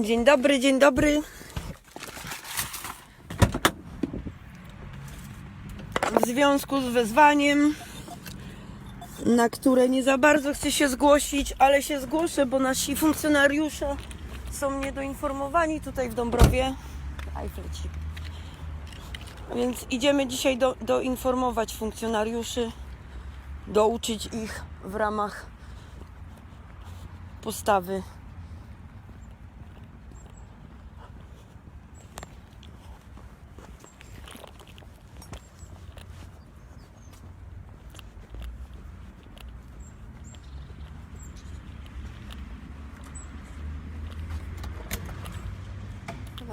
Dzień dobry, dzień dobry. W związku z wezwaniem, na które nie za bardzo chcę się zgłosić, ale się zgłoszę, bo nasi funkcjonariusze są niedoinformowani tutaj w Dąbrowie. Aj. Więc idziemy dzisiaj do, doinformować funkcjonariuszy, douczyć ich w ramach postawy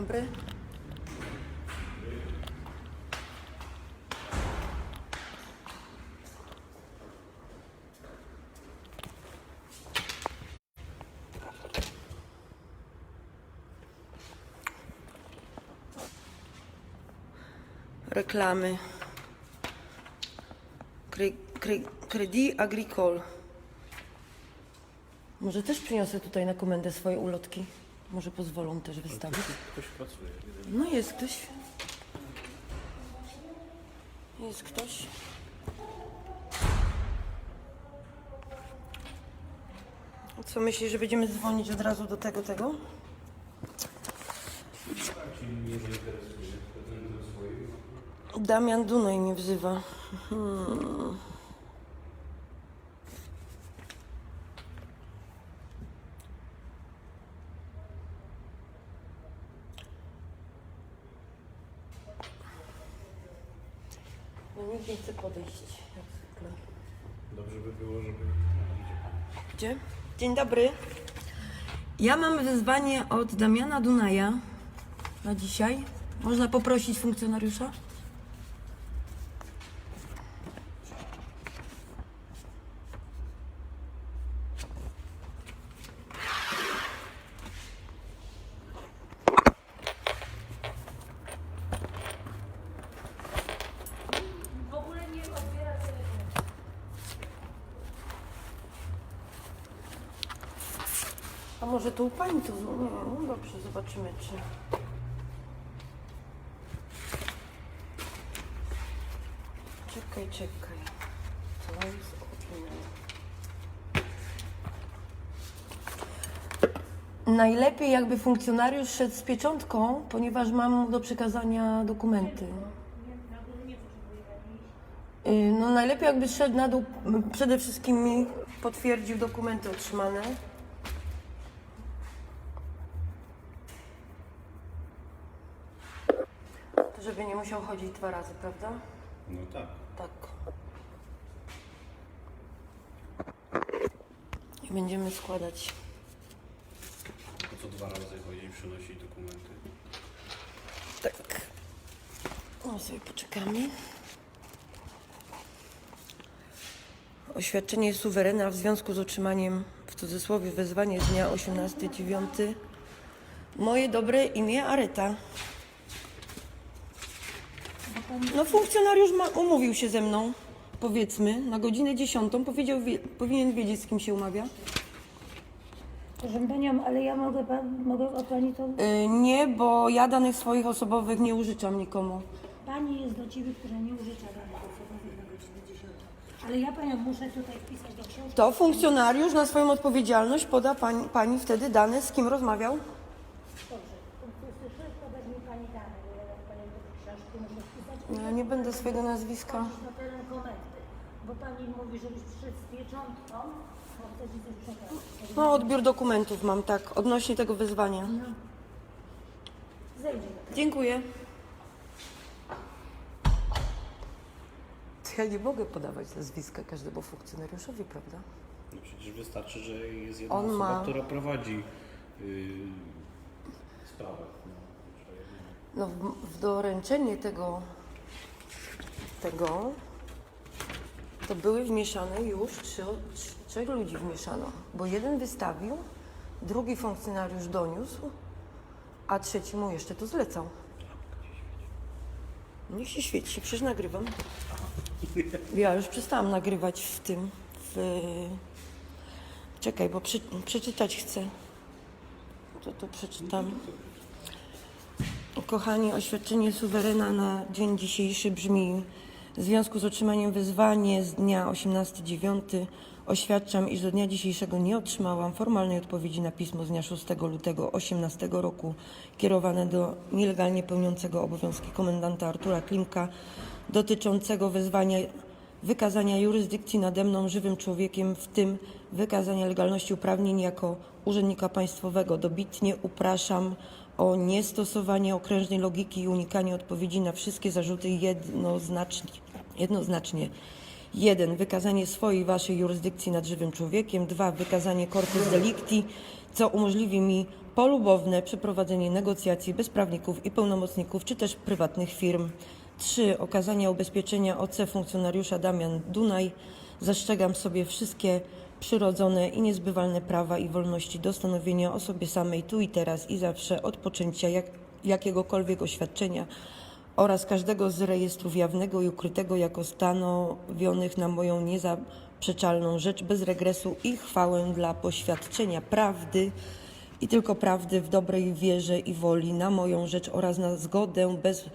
Dobry. Reklamy. Cre, Credit Agricole. Może też przyniosę tutaj na komendę swoje ulotki. Może pozwolą też wystawić. Ktoś pracuje. No jest ktoś. Jest ktoś. Co myślisz, że będziemy dzwonić od razu do tego, tego? Damian Dunaj mnie wzywa. Hmm. No nikt nie chce podejść, jak zwykle. Dobrze by było, żeby... Gdzie? Dzień dobry. Ja mam wezwanie od Damiana Dunaja na dzisiaj. Można poprosić funkcjonariusza? Pani to? No, no dobrze, zobaczymy czy... Czekaj, czekaj. Co jest? Najlepiej jakby funkcjonariusz szedł z pieczątką, ponieważ mam do przekazania dokumenty. Y, No najlepiej jakby szedł na dół, przede wszystkim mi potwierdził dokumenty otrzymane. To żeby nie musiał chodzić dwa razy, prawda? No tak. Tak. I będziemy składać. Po co dwa razy chodzi i przynosi dokumenty? Tak. No sobie poczekamy. Oświadczenie suwerena w związku z otrzymaniem, w cudzysłowie, wezwanie z dnia 18.09. Moje dobre imię Areta. No funkcjonariusz ma, umówił się ze mną, powiedzmy, na godzinę 10. Powiedział, wie, powinien wiedzieć, z kim się umawia. Proszę Panią, ale ja mogę, pan, mogę o Pani to... Y, nie, bo ja danych swoich osobowych nie użyczam nikomu. Pani jest do Ciebie, która nie użycza danych osobowych na godzinę 10. Ale ja Panią muszę tutaj wpisać do książki. To funkcjonariusz na swoją odpowiedzialność poda pani, pani wtedy dane, z kim rozmawiał. Dobrze. Słyszysz, to weźmie Pani dane, bo ja Panią do książki muszę wpisać. No, ja nie będę swojego nazwiska. Na teren komendy. Bo Pani mówi, żebyś przyszedł z pieczątką, bo chce Ci coś przekazać. No, odbiór dokumentów mam, tak, odnośnie tego wyzwania. Zejdzie. Dziękuję. Ja nie mogę podawać nazwiska każdemu funkcjonariuszowi, prawda? No przecież wystarczy, że jest jedna On osoba, ma- która prowadzi yy, sprawę. No, że No, w, w doręczenie tego, tego, to były wmieszane już trzy, trz- trzech ludzi wmieszano, bo jeden wystawił, drugi funkcjonariusz doniósł, a trzeci mu jeszcze to zlecał. Niech się świeci, przecież nagrywam. Ja już przestałam nagrywać w tym, w... Czekaj, bo przy, przeczytać chcę. to to przeczytam. Kochani, oświadczenie suwerena na dzień dzisiejszy brzmi w związku z otrzymaniem wezwania z dnia 18.09 oświadczam, iż do dnia dzisiejszego nie otrzymałam formalnej odpowiedzi na pismo z dnia 6 lutego 18 roku kierowane do nielegalnie pełniącego obowiązki komendanta Artura Klimka dotyczącego wezwania wykazania jurysdykcji nade mną żywym człowiekiem, w tym wykazania legalności uprawnień jako urzędnika państwowego. Dobitnie upraszam o niestosowanie okrężnej logiki i unikanie odpowiedzi na wszystkie zarzuty jednoznacznie. Jednoznacznie. 1. Wykazanie swojej waszej jurysdykcji nad żywym człowiekiem. 2. Wykazanie corpus delicti, co umożliwi mi polubowne przeprowadzenie negocjacji bez prawników i pełnomocników, czy też prywatnych firm. 3. Okazanie ubezpieczenia OC funkcjonariusza Damian Dunaj. Zastrzegam sobie wszystkie przyrodzone i niezbywalne prawa i wolności do stanowienia o sobie samej tu i teraz i zawsze od poczęcia jak, jakiegokolwiek oświadczenia oraz każdego z rejestrów jawnego i ukrytego jako stanowionych na moją niezaprzeczalną rzecz bez regresu i chwałę dla poświadczenia prawdy i tylko prawdy w dobrej wierze i woli na moją rzecz oraz na zgodę bez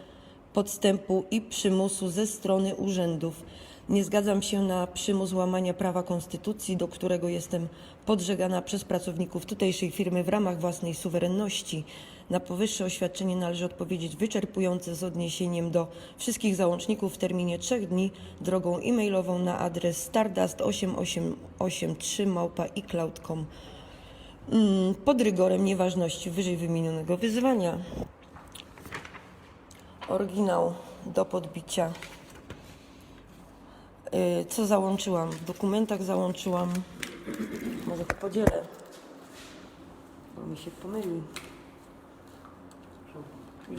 podstępu i przymusu ze strony urzędów. Nie zgadzam się na przymus łamania prawa konstytucji, do którego jestem podżegana przez pracowników tutejszej firmy w ramach własnej suwerenności. Na powyższe oświadczenie należy odpowiedzieć wyczerpująco z odniesieniem do wszystkich załączników w terminie trzech dni drogą e-mailową na adres stardust8883 małpa mm, pod rygorem nieważności wyżej wymienionego wyzwania. Oryginał do podbicia. Y, Co załączyłam? W dokumentach załączyłam. Może to podzielę, bo mi się pomyli. To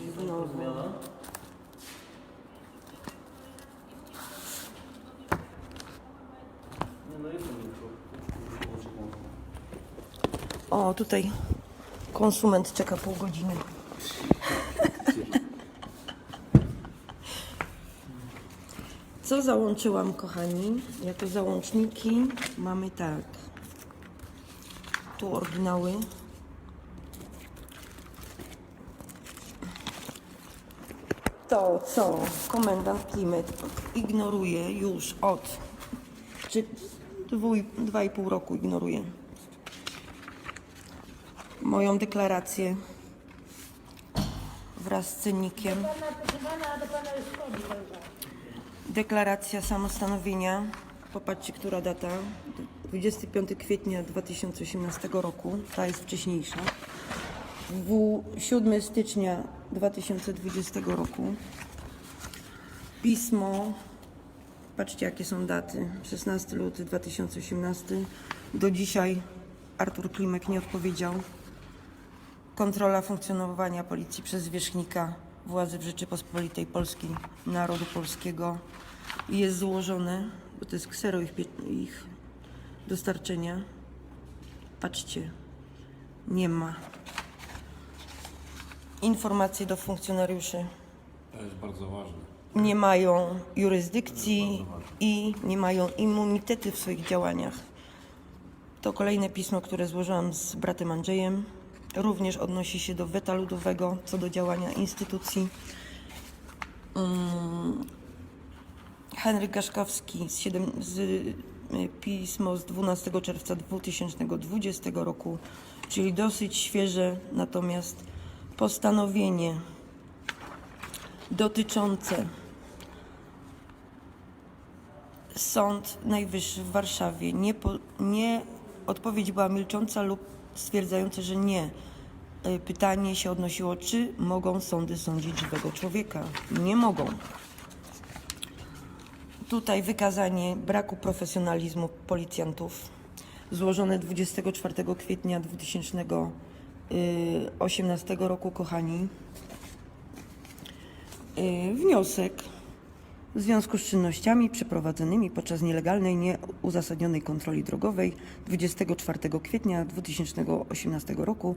O, tutaj konsument czeka pół godziny. Co załączyłam, kochani? Jako załączniki mamy tak. Tu oryginały. To, co komendant Klimet ignoruje już od czy dwój, dwa i pół roku ignoruje moją deklarację wraz z cennikiem. Deklaracja samostanowienia. Popatrzcie, która data. 25 kwietnia 2018 roku. Ta jest wcześniejsza. W 7 stycznia 2020 roku. Pismo. Patrzcie, jakie są daty. 16 luty 2018. Do dzisiaj Artur Klimek nie odpowiedział. Kontrola funkcjonowania policji przez zwierzchnika władzy w Rzeczypospolitej Polskiej, narodu polskiego jest złożone, bo to jest ksero ich, ich dostarczenia. Patrzcie, nie ma. Informacje do funkcjonariuszy To jest bardzo ważne. nie mają jurysdykcji i nie mają immunitety w swoich działaniach. To kolejne pismo, które złożyłam z bratem Andrzejem. Również odnosi się do weta ludowego co do działania instytucji. Mm, Henryk Gaszkowski z, 7, z y, pismo z 12 czerwca 2020 roku, czyli dosyć świeże, natomiast postanowienie dotyczące Sąd Najwyższy w Warszawie nie, po, nie odpowiedź była milcząca lub stwierdzająca, że nie. Y, Pytanie się odnosiło, czy mogą sądy sądzić żywego człowieka? Nie mogą. Tutaj wykazanie braku profesjonalizmu policjantów złożone 24 kwietnia 2018 roku, kochani. Y, Wniosek w związku z czynnościami przeprowadzonymi podczas nielegalnej, nieuzasadnionej kontroli drogowej 24 kwietnia 2018 roku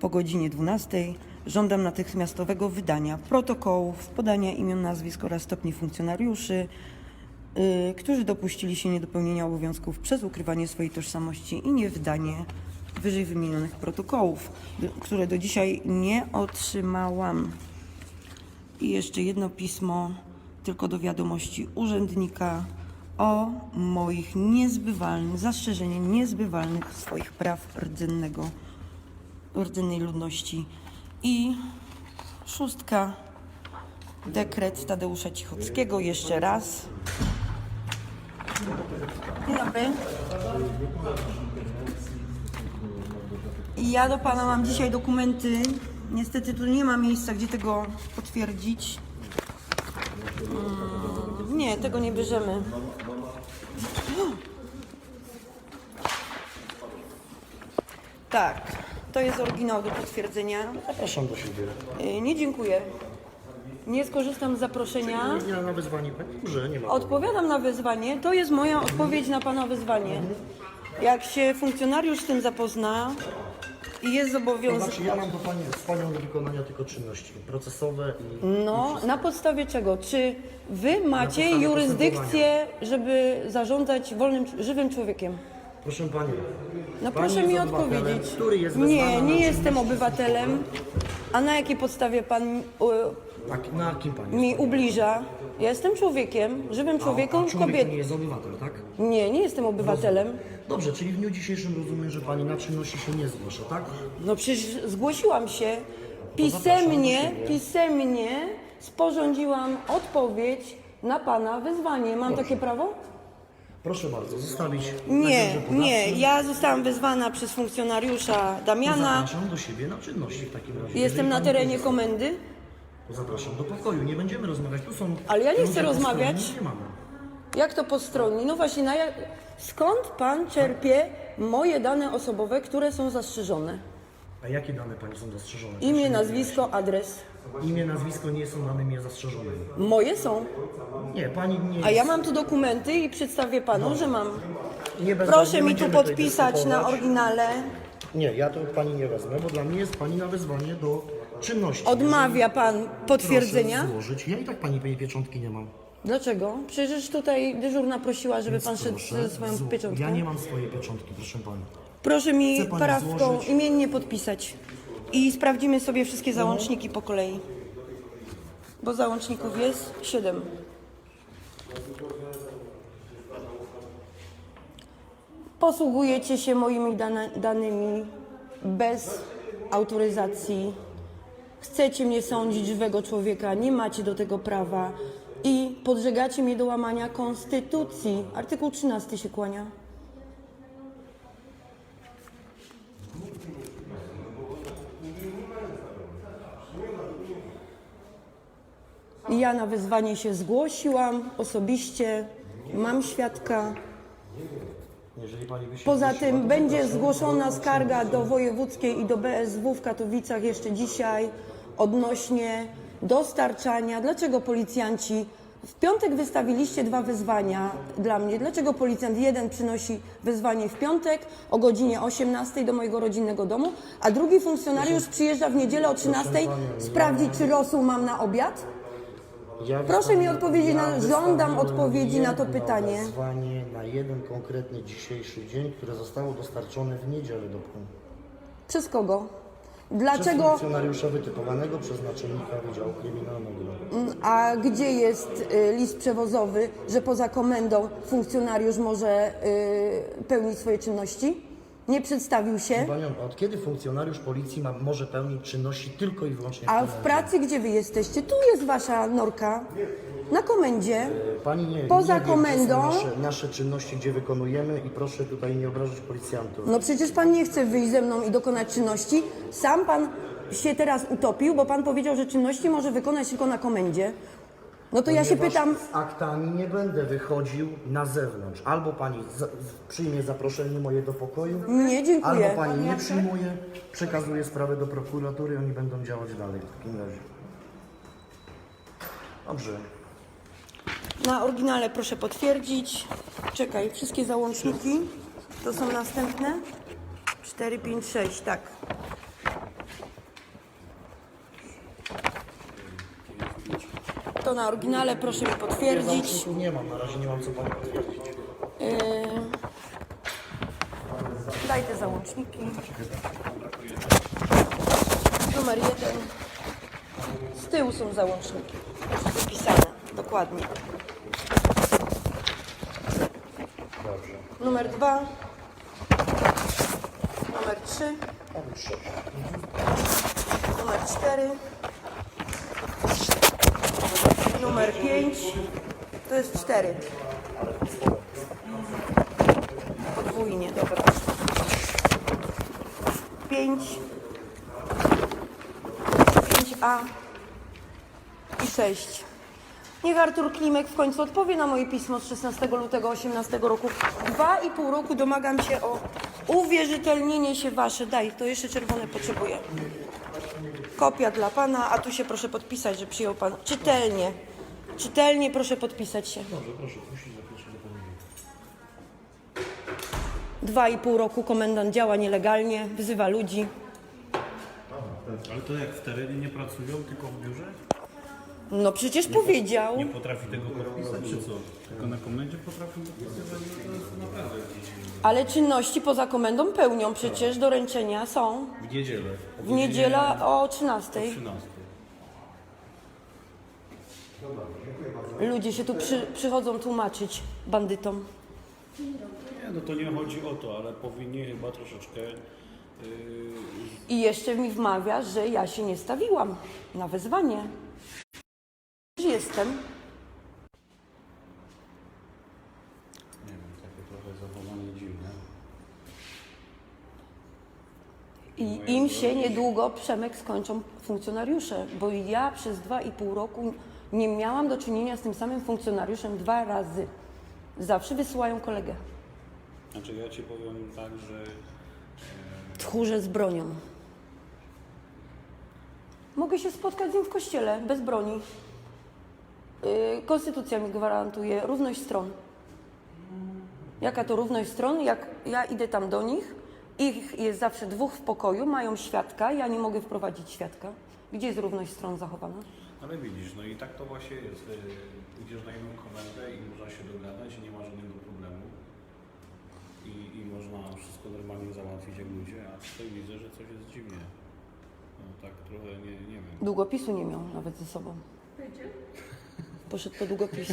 po godzinie 12 żądam natychmiastowego wydania protokołów, podania imion, nazwisk oraz stopni funkcjonariuszy, yy, którzy dopuścili się niedopełnienia obowiązków przez ukrywanie swojej tożsamości i niewydanie wyżej wymienionych protokołów, które do dzisiaj nie otrzymałam. I jeszcze jedno pismo, tylko do wiadomości urzędnika o moich niezbywalnych, zastrzeżenie niezbywalnych swoich praw rdzennego, rdzennej ludności. I szóstka, dekret Tadeusza Cichockiego, jeszcze raz. Dzień dobry. I ja do pana mam dzisiaj dokumenty. Niestety tu nie ma miejsca, gdzie tego potwierdzić. Mm, nie, tego nie bierzemy. Tak, to jest oryginał do potwierdzenia. Zapraszam do siebie. Y, Nie dziękuję. Nie skorzystam z zaproszenia. Ja na wezwanie pani nie ma. Odpowiadam na wezwanie. To jest moja odpowiedź na pana wezwanie. Jak się funkcjonariusz z tym zapozna i jest To zobowiązany. znaczy ja mam do pani, z panią do wykonania tylko czynności procesowe i No, na podstawie czego? Czy wy macie podstawie jurysdykcję, żeby zarządzać wolnym, żywym człowiekiem? proszę pani. No Pani proszę jest mi obywatelem, odpowiedzieć. który jest wezwany Nie, na nie czynności jestem obywatelem. A na jakiej podstawie pan Na, na kim pani y, mi jest? ubliża? Ja jestem człowiekiem, żywym człowiekiem, a człowiek kobiet. nie jest obywatel, tak? Nie, nie jestem obywatelem. Dobrze, czyli w dniu dzisiejszym rozumiem, że pani na czynności się nie zgłasza, tak? No przecież zgłosiłam się zapraszam pisemnie, do siebie. pisemnie sporządziłam odpowiedź na pana wezwanie. Mam takie prawo? Proszę bardzo, zostawić. Nie, nagrody nie. podawcze. Ja zostałam wezwana przez funkcjonariusza Damiana. Zapraszam do siebie na czynności w takim razie. Jestem na pani terenie korzysta, komendy. to Zapraszam do pokoju, nie będziemy rozmawiać. Tu są. Ale ja nie ludzie chcę po rozmawiać. stronie, Nie mamy. Jak to postronni? No właśnie, na jak... skąd pan czerpie moje dane osobowe, które są zastrzeżone? A jakie dane pani są zastrzeżone? Imię, nazwisko, adres. Imię, nazwisko nie są danymi zastrzeżonymi. Moje są. Nie, pani nie A ja mam tu dokumenty i przedstawię panu, że mam. nie bez Proszę nie mi tu będziemy tutaj podpisać na dyskutować. oryginale. Nie, ja to od pani nie wezmę, bo dla mnie jest pani na wezwanie do czynności. Odmawia pan potwierdzenia? Proszę złożyć. Ja i tak pani tej pieczątki nie mam. Dlaczego? Przecież tutaj dyżurna prosiła, żeby Więc pan szedł proszę, ze swoją zło- pieczątką. Ja nie mam swojej pieczątki, proszę pani. Proszę mi Chce pani prawką złożyć? imiennie podpisać. I sprawdzimy sobie wszystkie załączniki po kolei. Bo załączników jest siedem. Posługujecie się moimi dana, danymi bez autoryzacji. Chcecie mnie sądzić żywego człowieka, nie macie do tego prawa. I podżegacie mnie do łamania konstytucji. Artykuł 13 się kłania. Ja na wezwanie się zgłosiłam osobiście, mam świadka. Poza tym będzie zgłoszona skarga do wojewódzkiej i do BSW w Katowicach jeszcze dzisiaj odnośnie dostarczania. Dlaczego policjanci w piątek wystawiliście dwa wyzwania dla mnie? Dlaczego policjant jeden przynosi wyzwanie w piątek o godzinie 18 do mojego rodzinnego domu, a drugi funkcjonariusz przyjeżdża w niedzielę o 13 panią, sprawdzić, czy rosół mam na obiad? Ja Proszę mi odpowiedzieć na- ja żądam wystawiłem odpowiedzi na to pytanie. wezwanie na jeden konkretny dzisiejszy dzień, które zostało dostarczone w niedzielę do punktu. Przez kogo? Przez Dlaczego? funkcjonariusza wytypowanego przez naczelnika Wydziału Kryminalnego. A gdzie jest y, list przewozowy, że poza komendą funkcjonariusz może y, pełnić swoje czynności? Nie przedstawił się. Panią, od kiedy funkcjonariusz policji ma, może pełnić czynności tylko i wyłącznie w A w komendzie? pracy gdzie wy jesteście? Tu jest wasza norka. Na komendzie. Pani nie, Poza nie wie, gdzie komendą- są nasze, nasze czynności, gdzie wykonujemy i proszę tutaj nie obrażać policjantów. No przecież pan nie chce wyjść ze mną i dokonać czynności. Sam pan się teraz utopił, bo pan powiedział, że czynności może wykonać tylko na komendzie. No to ja się Ponieważ pytam, Z aktami nie będę wychodził na zewnątrz. Albo pani za, przyjmie zaproszenie moje do pokoju, nie dziękuję. albo pani nie przyjmuje, przekazuje sprawę do prokuratury, oni będą działać dalej w takim razie. Dobrze. Na oryginale proszę potwierdzić. Czekaj, wszystkie załączniki to są następne. 4, 5, 6, tak. To na oryginale proszę mi potwierdzić. Załączników nie mam, na razie nie mam co pani potwierdzić. Yy, Daj te załączniki. Numer jeden. Z tyłu są załączniki. Dokładnie. Numer dwa. Numer trzy. Numer cztery. Numer pięć. To jest cztery. Podwójnie, dobra. Pięć. Pięć A. I sześć. Niech Artur Klimek w końcu odpowie na moje pismo z 16 lutego 18 roku. Dwa i pół roku domagam się o uwierzytelnienie się wasze. Daj, to jeszcze czerwone potrzebuję. Kopia dla pana, a tu się proszę podpisać, że przyjął pan. Czytelnie. Czytelnie proszę podpisać się. Dobrze, proszę, zapisać do. Dwa i pół roku komendant działa nielegalnie, wzywa ludzi. Ale to jak w terenie nie pracują, tylko w biurze? No przecież powiedział. Nie potrafi tego podpisać, czy co? Tylko na komendzie potrafią podpisywać? No to jest naprawdę jakieś... Ale czynności poza komendą pełnią przecież doręczenia są. W niedzielę. W niedzielę o 13. 13. Ludzie się tu przy, przychodzą tłumaczyć bandytom. Nie, no to nie chodzi o to, ale powinni chyba troszeczkę... Yy, I jeszcze mi wmawia, że ja się nie stawiłam na wezwanie. Jestem. nie wiem, takie trochę zachowanie dziwne. I im się niedługo Przemek skończą funkcjonariusze, bo ja przez dwa i pół roku nie miałam do czynienia z tym samym funkcjonariuszem dwa razy. Zawsze wysyłają kolegę. Znaczy ja ci powiem tak, że... Tchórze z bronią. Mogę się spotkać z nim w kościele, bez broni. Yy, Konstytucja mi gwarantuje równość stron. Jaka to równość stron? Jak ja idę tam do nich, ich jest zawsze dwóch w pokoju, mają świadka, ja nie mogę wprowadzić świadka. Gdzie jest równość stron zachowana? Ale widzisz, no i tak to właśnie jest. Yy, Idziesz na inną komendę i można się dogadać i nie ma żadnego problemu. I, I można wszystko normalnie załatwić jak ludzie, a tutaj widzę, że coś jest dziwnie. No tak trochę nie, nie wiem. Długopisu nie miał nawet ze sobą. Poszedł po długopis.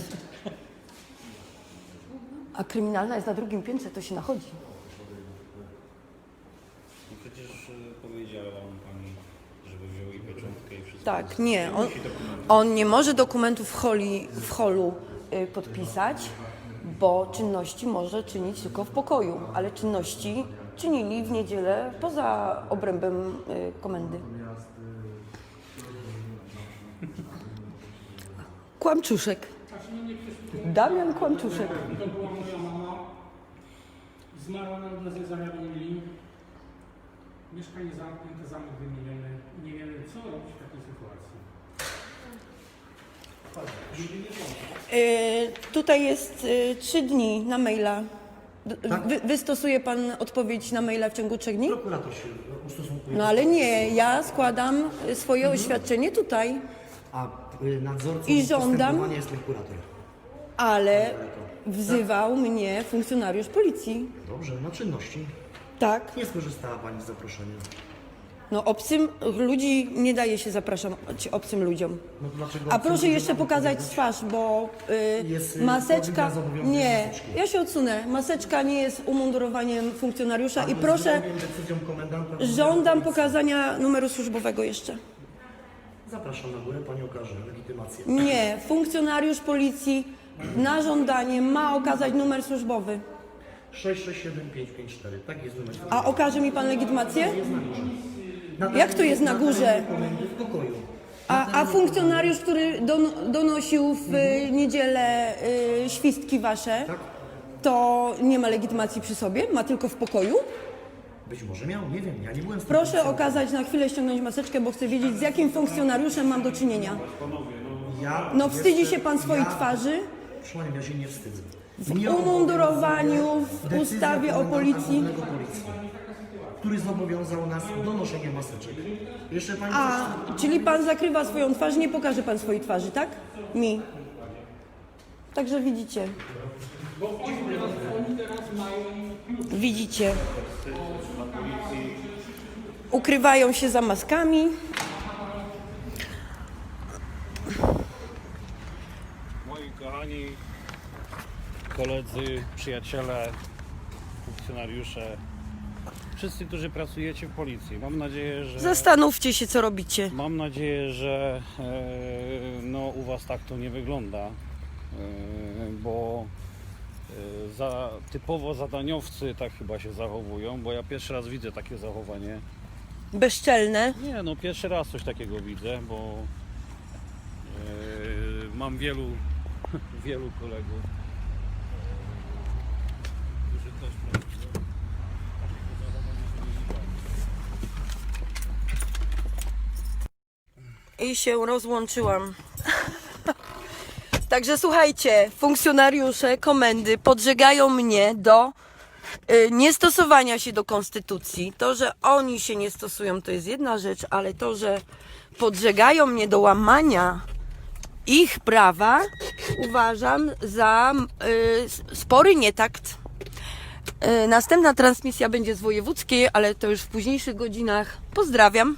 A kryminalna jest na drugim piętrze, to się nachodzi. No przecież powiedziałam pani, żeby wziął i pieczątkę i wszystko. Tak, nie. On, on nie może dokumentów w, holi, w holu y, podpisać, bo czynności może czynić tylko w pokoju, ale czynności czynili w niedzielę poza obrębem y, komendy. Kłamczuszek. Damian Kłamczuszek. To była moja mama. Zmarła nam drodze zawiadomili. Mieszkanie zamknięte, zamek wymieniony. Nie wiemy co robić w takiej sytuacji. Y, tutaj jest y, trzy dni na maila. D- Wy, wystosuje pan odpowiedź na maila w ciągu trzech dni? Prokurator się ustosunkuje. No ale nie, ja składam y, swoje oświadczenie tutaj, A y, nadzorcą I żądam- postępowania ale wzywał mnie funkcjonariusz policji. Dobrze, na czynności. Tak. Nie skorzystała Pani z zaproszenia. No obcym ludzi nie daje się zapraszać obcym ludziom. No dlaczego A obcym proszę ludziom jeszcze mamy pokazać powiedzieć? twarz, bo y, Jest, y, maseczka. powinna zobowiązać Nie, maseczki. ja się odsunę. Maseczka nie jest umundurowaniem funkcjonariusza i proszę, zgodnie z decyzją komendanta żądam pokazania numeru służbowego jeszcze. Zapraszam na górę, Pani okaże legitymację. Nie, funkcjonariusz policji na żądanie ma okazać numer służbowy. 667554, tak jest numer. A okaże mi pan legitymację? Na Jak to jest na górze? komendy w pokoju. A, a funkcjonariusz, który don, donosił w y, niedzielę y, świstki wasze, Tak? to nie ma legitymacji przy sobie? Ma tylko w pokoju? Być może miał, nie wiem, ja nie byłem tym Proszę okazać na chwilę ściągnąć maseczkę, bo chcę wiedzieć, z jakim funkcjonariuszem mam do czynienia. Ja No wstydzi jestem- się pan swojej ja, twarzy Proszę Panią, ja się nie wstydzę. w Nie umundurowaniu, w ustawie o komendanta policji. głównego policji, który zobowiązał nas do noszenia maseczek. Jeszcze Pani A, czyli pan zakrywa swoją twarz, nie pokaże pan swojej twarzy, tak? Mi. Także widzicie. Widzicie. Ukrywają się za maskami. Moi kochani koledzy, przyjaciele, funkcjonariusze, wszyscy, którzy pracujecie w policji, mam nadzieję, że... Zastanówcie się, co robicie. Mam nadzieję, że e, no, u Was tak to nie wygląda, e, bo za, typowo zadaniowcy tak chyba się zachowują, bo ja pierwszy raz widzę takie zachowanie. Bezczelne. Nie, no pierwszy raz coś takiego widzę, bo e, mam wielu, wielu kolegów, którzy też pracują. Takiego zachowania to nie widziałem. I się rozłączyłam. Także słuchajcie, funkcjonariusze komendy podżegają mnie do y, niestosowania się do konstytucji. To, że oni się nie stosują, to jest jedna rzecz, ale to, że podżegają mnie do łamania ich prawa, uważam za y, spory nietakt. Y, następna transmisja będzie z wojewódzkiej, ale to już w późniejszych godzinach. Pozdrawiam.